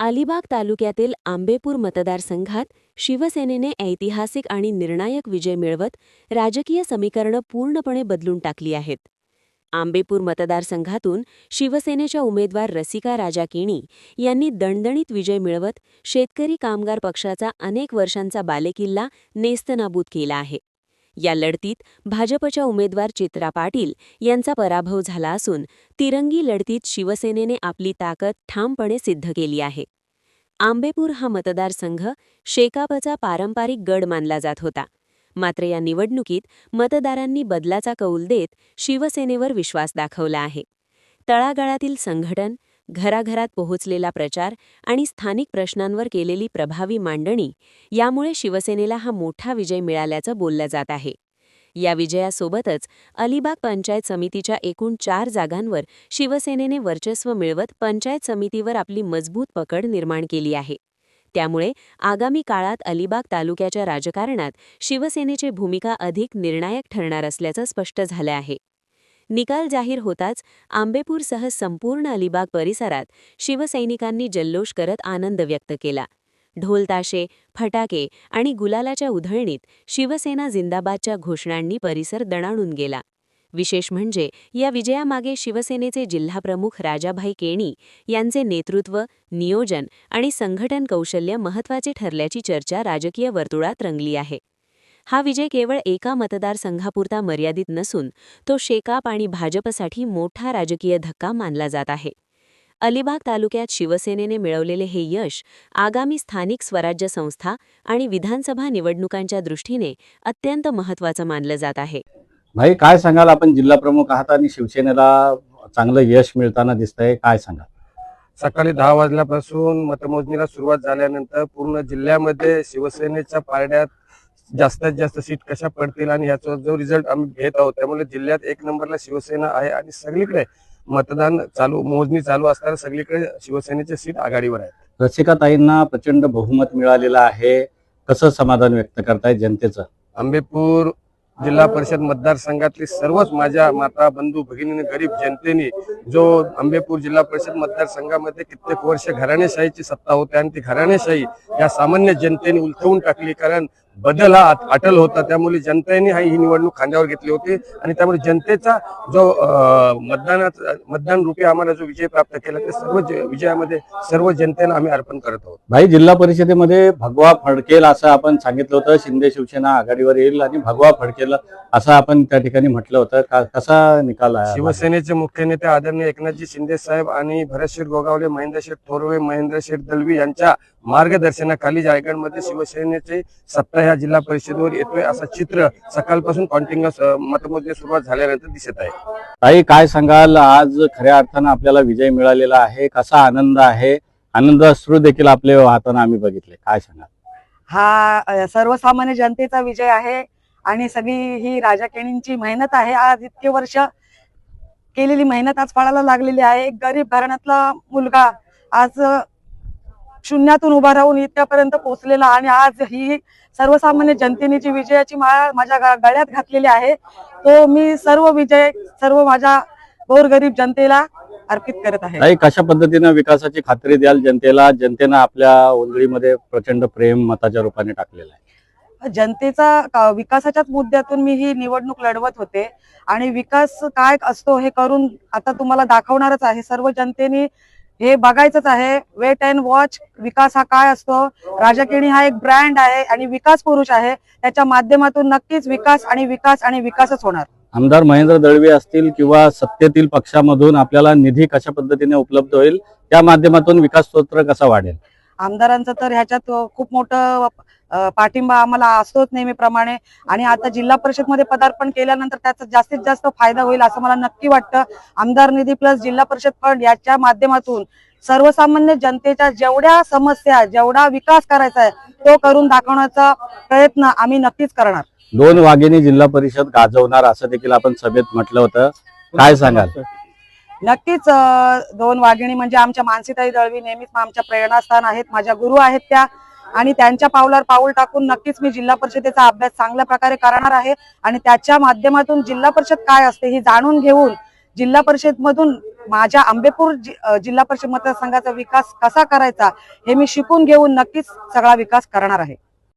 अलिबाग तालुक्यातील आंबेपूर मतदारसंघात शिवसेनेने ऐतिहासिक आणि निर्णायक विजय मिळवत राजकीय समीकरणं पूर्णपणे बदलून टाकली आहेत. आंबेपूर मतदारसंघातून शिवसेनेच्या उमेदवार रसिका राजा केणी यांनी दणदणीत विजय मिळवत शेतकरी कामगार पक्षाचा अनेक वर्षांचा बालेकिल्ला नेस्तनाबूत केला आहे. या लढतीत भाजपच्या उमेदवार चित्रा पाटील यांचा पराभव झाला असून तिरंगी लढतीत शिवसेनेने आपली ताकद ठामपणे सिद्ध केली आहे. आंबेपूर हा मतदारसंघ शेकापचा पारंपरिक गड मानला जात होता. मात्र या निवडणुकीत मतदारांनी बदलाचा कौल देत शिवसेनेवर विश्वास दाखवला आहे. तळागाळातील संघटन घराघरात पोहोचलेला प्रचार आणि स्थानिक प्रश्नांवर केलेली प्रभावी मांडणी यामुळे शिवसेनेला हा मोठा विजय मिळाल्याचं बोललं जात आहे. या विजयासोबतच अलिबाग पंचायत समितीच्या एकूण चार जागांवर शिवसेनेने वर्चस्व मिळवत पंचायत समितीवर आपली मजबूत पकड निर्माण केली आहे. त्यामुळे आगामी काळात अलिबाग तालुक्याच्या राजकारणात शिवसेनेची भूमिका अधिक निर्णायक ठरणार असल्याचं स्पष्ट झालं आहे. निकाल जाहीर होताच आंबेपूरसह संपूर्ण अलिबाग परिसरात शिवसैनिकांनी जल्लोष करत आनंद व्यक्त केला. ढोलताशे फटाके आणि गुलालाच्या उधळणीत शिवसेना जिंदाबादच्या घोषणांनी परिसर दणाणून गेला. विशेष म्हणजे या विजयामागे शिवसेनेचे जिल्हाप्रमुख राजाभाई केणी यांचे नेतृत्व नियोजन आणि संघटन कौशल्य महत्त्वाचे ठरल्याची चर्चा राजकीय वर्तुळात रंगली आहे. हा विजय केवळ एका मतदारसंघापुरता मर्यादित नसून तो शेकाप आणि भाजपसाठी मोठा राजकीय धक्का मानला जात आहे. अलिबाग तालुक्यात शिवसेनेने मिळवलेले हे यश आगामी स्थानिक स्वराज्य संस्था आणि विधानसभा निवडणुकांच्या दृष्टीने अत्यंत महत्त्वाचं मानलं जात आहे. भाई काय सांगाल? आपण जिल्हा प्रमुख आहात आणि शिवसेनेला चांगलं यश मिळताना दिसतंय. काय सांगाल? सकाळी दहा वाजल्यापासून मतमोजणीला सुरुवात झाल्यानंतर पूर्ण जिल्ह्यामध्ये शिवसेनेच्या पारड्यात जास्तीत जास्त सीट कशा पडतील आणि याचा जो रिझल्ट आम्ही घेत आहोत त्यामुळे जिल्ह्यात एक नंबरला शिवसेना आहे आणि सगळीकडे मतदान चालू मोजणी चालू असताना सगळीकडे शिवसेनेचे सीट आघाडीवर आहेत. रसिकाताईंना प्रचंड बहुमत मिळालेलं आहे. कसं समाधान व्यक्त करताय जनतेचं? आंबेपूर जिल्हा परिषद मतदारसंघातली सर्वच माझ्या माता बंधू भगिनी गरीब जनतेने जो आंबेपूर जिल्हा परिषद मतदारसंघामध्ये कित्येक वर्ष घराणेशाहीची सत्ता होती आणि ती घराणेशाही या सामान्य जनतेने उलथवून टाकली. कारण बदल हा अट- अटल होता. त्यामुळे जनतेने हा ही निवडणूक खांद्यावर घेतली होती. आणि त्यामुळे जनतेचा जो अं, मतदानात मतदान रूपी आम्हाला जो विजय प्राप्त केला ते सर्व विजयामध्ये सर्व जनतेला आम्ही अर्पण करत आहोत. भाई जिल्हा परिषदेमध्ये भगवा फडकेल असं आपण सांगितलं होतं. शिंदे शिवसेना आघाडीवर येईल आणि भगवा फडकेल असं आपण त्या ठिकाणी म्हटलं होतं. कसा निकाल आहे? शिवसेनेचे मुख्य नेते आदरणीय एकनाथजी शिंदे साहेब आणि भरतशेठ गोगावले महेंद्रशेठ थोरवे महेंद्रशेठ दलवी यांच्या मार्गदर्शनाखाली रायगडमध्ये शिवसेनेचे सत्ता ह्या जिल्हा परिषदेवर येतोय असं चित्र सकाळपासून कॉन्टिन्युअस मतमोजणी सुरुवात झाल्यानंतर दिसत आहे. ताई काय सांगाल? आज खऱ्या अर्थानं आपल्याला विजय मिळालेला आहे. कसा आनंद आहे? आनंद अश्रू देखील आपले वाहताना आम्ही बघितले. काय सांगाल? हा अ, सर्वसामान्य जनतेचा विजय आहे आणि सगळी ही राजा केणींची मेहनत आहे. आज इतके वर्ष केलेली मेहनत आज फळाला लागलेली आहे. एक गरीब घराण्यातला मुलगा आज शून्यातून उभा राहून इतक्यापर्यंत पोहोचलेला आणि आज ही सर्वसामान्य जनतेने जी विजयाची माळ माझ्या गळ्यात घातलेली आहे तो मी सर्व विजय सर्व माझ्या गोरगरीब जनतेला अर्पित करत आहे. कशा पद्धतीनं विकासाची खात्री द्याल जनतेला? जनतेनं आपल्या ओंजळीमध्ये प्रचंड प्रेम मताच्या रूपाने टाकलेलं आहे. जनतेचा विकासाच्याच मुद्द्यातून मी ही निवडणूक लढवत होते आणि विकास काय असतो हे करून आता तुम्हाला दाखवणारच आहे. सर्व जनतेने हे बघायचंच आहे. वेट अँड वॉच विकास हा काय असतो? राजाकिणी हा एक ब्रँड आहे आणि विकास पुरुष आहे. त्याच्या माध्यमातून नक्कीच विकास आणि विकास आणि विकासच होणार. आमदार महेंद्र दळवी असतील किंवा सत्तेतील पक्षामधून आपल्याला निधी कशा पद्धतीने उपलब्ध होईल त्या माध्यमातून विकास स्तोत्र कसा वाढेल? आमदारांचं तर ह्याच्यात खूप मोठं पाठिंबा आम्हाला असतोच नेहमीप्रमाणे. आणि आता जिल्हा परिषदमध्ये पदार्पण केल्यानंतर त्याचा जास्तीत जास्त फायदा होईल असं मला नक्की वाटतं. आमदार निधी प्लस जिल्हा परिषद फंड याच्या माध्यमातून सर्वसामान्य जनतेच्या जेवढ्या समस्या जेवढा विकास करायचा आहे तो करून दाखवण्याचा प्रयत्न आम्ही नक्कीच करणार. दोन वाघिणी जिल्हा परिषद गाजवणार असं देखील आपण सभेत म्हटलं होतं. काय सांगाल? नक्कीच दोन वाघिणी म्हणजे आमच्या मानसीताई दळवी नेहमीच आमच्या प्रेरणास्थान आहेत माझ्या गुरु आहेत त्या. आणि त्यांच्या पावलावर पाऊल टाकून नक्कीच मी जिल्हा परिषदेचा अभ्यास चांगल्या प्रकारे करणार आहे. आणि त्याच्या माध्यमातून जिल्हा परिषद काय असते हे जाणून घेऊन जिल्हा परिषद मधून माझ्या आंबेपूर जिल्हा परिषद मतदारसंघाचा विकास कसा करायचा हे मी शिकून घेऊन नक्कीच सगळा विकास करणार आहे.